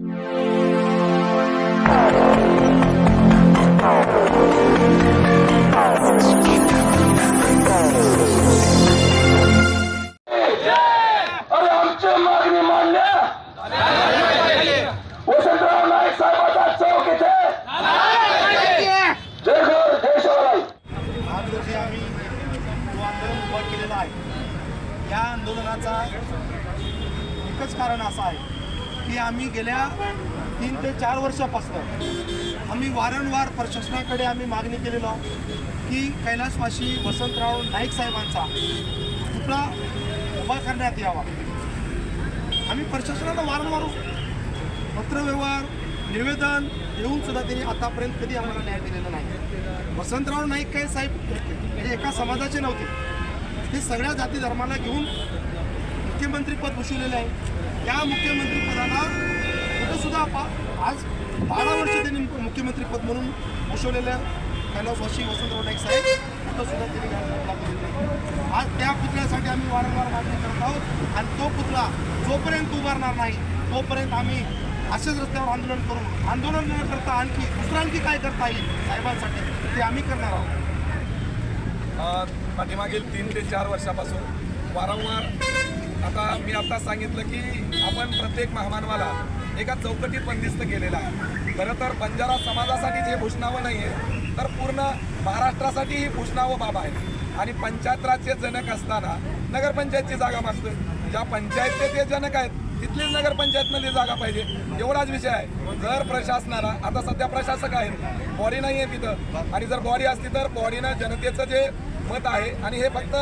या आंदोलनाचा एकच कारण असं आहे की आम्ही गेल्या तीन ते चार वर्षापासून आम्ही वारंवार प्रशासनाकडे आम्ही मागणी केलेलो आहोत की कैलासवासी वसंतराव नाईक साहेबांचा पुतळा उभा करण्यात यावा. आम्ही प्रशासनाला वारंवार पत्रव्यवहार निवेदन येऊन सुद्धा त्यांनी आतापर्यंत कधी आम्हाला न्याय दिलेला नाही. वसंतराव नाईक काय साहेब हे एका समाजाचे नव्हते. ते सगळ्या जाती धर्माला घेऊन मुख्यमंत्रीपद भूषवलेलं आहे. त्या मुख्यमंत्रीपदाला कुठंसुद्धा पा- आज बारा वर्ष त्यांनी मुख्यमंत्रीपद म्हणून भूषवलेलं कैलासवासी वसंतराव नाईक साहेब कुठंसुद्धा त्यांनी आज त्या पुतळ्यासाठी आम्ही वारंवार मागणी करत आहोत आणि तो पुतळा जोपर्यंत उभारणार नाही तोपर्यंत आम्ही असेच रस्त्यावर आंदोलन करू आंदोलन न करता आणखी दुसरं आणखी काय करता येईल साहेबांसाठी ते आम्ही करणार आहोत. पाठीमागील तीन ते चार वर्षापासून वारंवार आता मी आता सांगितलं की आपण प्रत्येक महामानवाला एका चौकटीत बंदिस्त केलेला आहे. खरं तर बंजारा समाजासाठी जे भूषणावं नाही आहे तर पूर्ण महाराष्ट्रासाठी ही भूषणावं बाब आहे. आणि पंचायत राजचे जनक असताना नगरपंचायतची जागा मागतोय. ज्या पंचायतचे ते जनक आहेत तिथलीच नगरपंचायतमध्ये जागा पाहिजे. एवढाच विषय आहे. जर प्रशासनाला आता सध्या प्रशासक आहेत बॉडी नाही आहे तिथं. आणि जर बॉडी असती तर बॉडीनं जनतेचं जे मत आहे आणि हे फक्त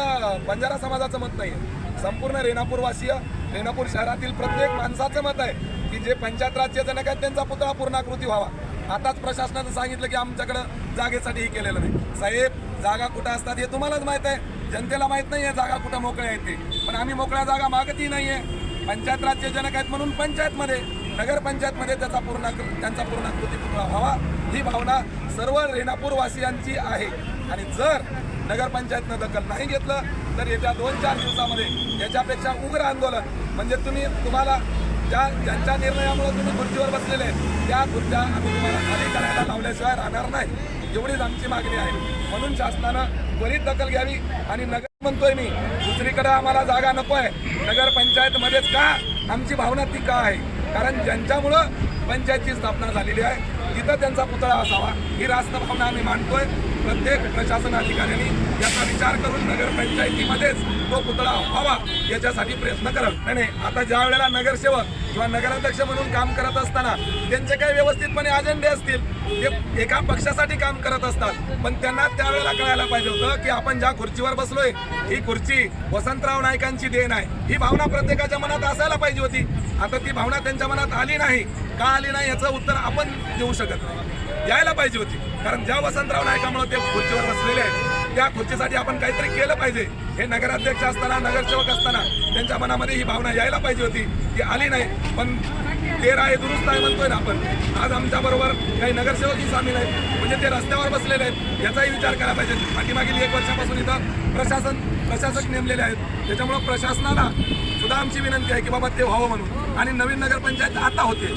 बंजारा समाजाचं मत नाही आहे. संपूर्ण रेणापूरवासीय रेणापूर शहरातील प्रत्येक माणसाचं मत आहे की जे पंचायत राज्य जनक आहेत त्यांचा पुतळा पूर्णाकृती व्हावा. आताच प्रशासनानं सांगितलं की आमच्याकडं जागेसाठी हे केलेलं नाही. साहेब जागा कुठं असतात हे तुम्हालाच माहीत आहे. जनतेला माहीत नाही आहे जागा कुठं मोकळ्या आहेत ते. पण आम्ही मोकळ्या जागा मागतही नाही आहे पंचायत राज्य जनक आहेत म्हणून पंचायतमध्ये नगरपंचायतमध्ये त्याचा पूर्ण त्यांचा पूर्णाकृती पुतळा व्हावा. ही भावना सर्व रेणापूरवासियांची आहे. आणि जर नगरपंचायतनं दखल नाही घेतलं तर येत्या दोन चार दिवसामध्ये याच्यापेक्षा उग्र आंदोलन म्हणजे तुम्ही तुम्हाला ज्या ज्यांच्या निर्णयामुळे तुम्ही खुर्चीवर बसलेले आहेत त्या खुर्च्या आम्ही तुम्हाला खाली करायला लावल्याशिवाय राहणार नाही. एवढीच आमची मागणी आहे. म्हणून शासनानं त्वरित दखल घ्यावी आणि नगर म्हणतोय मी दुसरीकडे आम्हाला जागा नको आहे नगरपंचायतमध्येच का? आमची भावना ती का आहे? कारण ज्यांच्यामुळं पंचायतची स्थापना झालेली आहे तिथं त्यांचा पुतळा असावा. ही रास्त भावना आम्ही मांडतोय प्रत्येक प्रशासन अधिकाऱ्यांनी याचा विचार करून नगरपंचायतीमध्येच तो पुतळा व्हावा याच्यासाठी प्रयत्न करत. नाही नाही आता ज्या वेळेला नगरसेवक किंवा नगराध्यक्ष म्हणून काम करत असताना त्यांचे काही व्यवस्थितपणे अजेंडे असतील ते एका पक्षासाठी काम करत असतात पण त्यांना त्यावेळेला कळायला पाहिजे होतं की आपण ज्या खुर्चीवर बसलोय ही खुर्ची वसंतराव नायकांची देण आहे. ही भावना प्रत्येकाच्या मनात असायला पाहिजे होती. आता ती भावना त्यांच्या मनात आली नाही. का आली नाही याचं उत्तर आपण देऊ शकत नाही. यायला पाहिजे होती. कारण ज्या वसंतराव नायकामुळे ते खुर्चीवर बसलेले आहेत त्या खुर्चीसाठी आपण काहीतरी केलं पाहिजे. हे नगराध्यक्ष असताना नगरसेवक असताना त्यांच्या मनामध्ये ही भावना यायला पाहिजे होती ती आली नाही. पण तेरा हे दुरुस्त आहे म्हणतोय ना आपण. आज आमच्या बरोबर काही नगरसेवकही सामील आहेत. म्हणजे ते रस्त्यावर बसलेले आहेत. याचाही विचार करायला पाहिजे. पाठीमागील एक वर्षापासून इथं प्रशासन प्रशासक नेमलेले आहेत. त्याच्यामुळं प्रशासनाला सुद्धा आमची विनंती आहे की बाबा ते व्हावं म्हणून. आणि नवीन नगरपंचायत आता होते.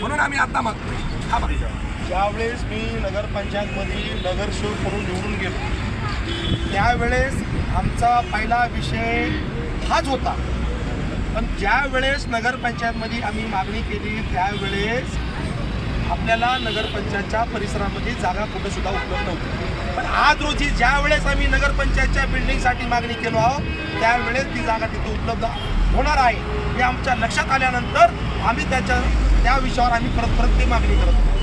म्हणून आम्ही आता मागतो हा मागतो ज्यावेळेस मी नगरपंचायतमध्ये नगरसेवक म्हणून निवडून गेलो त्यावेळेस आमचा पहिला विषय हाच होता पण ज्यावेळेस नगरपंचायतमध्ये आम्ही मागणी केली त्यावेळेस आपल्याला नगरपंचायतच्या परिसरामध्ये जागा कुठंसुद्धा उपलब्ध नव्हती पण आज रोजी ज्या वेळेस आम्ही नगरपंचायतच्या बिल्डिंगसाठी मागणी केलो आहोत त्यावेळेस ती जागा तिथे उपलब्ध होणार आहे हे आमच्या लक्षात आल्यानंतर आम्ही त्याच्या त्या विषयावर आम्ही परत परत ती मागणी करत आहोत.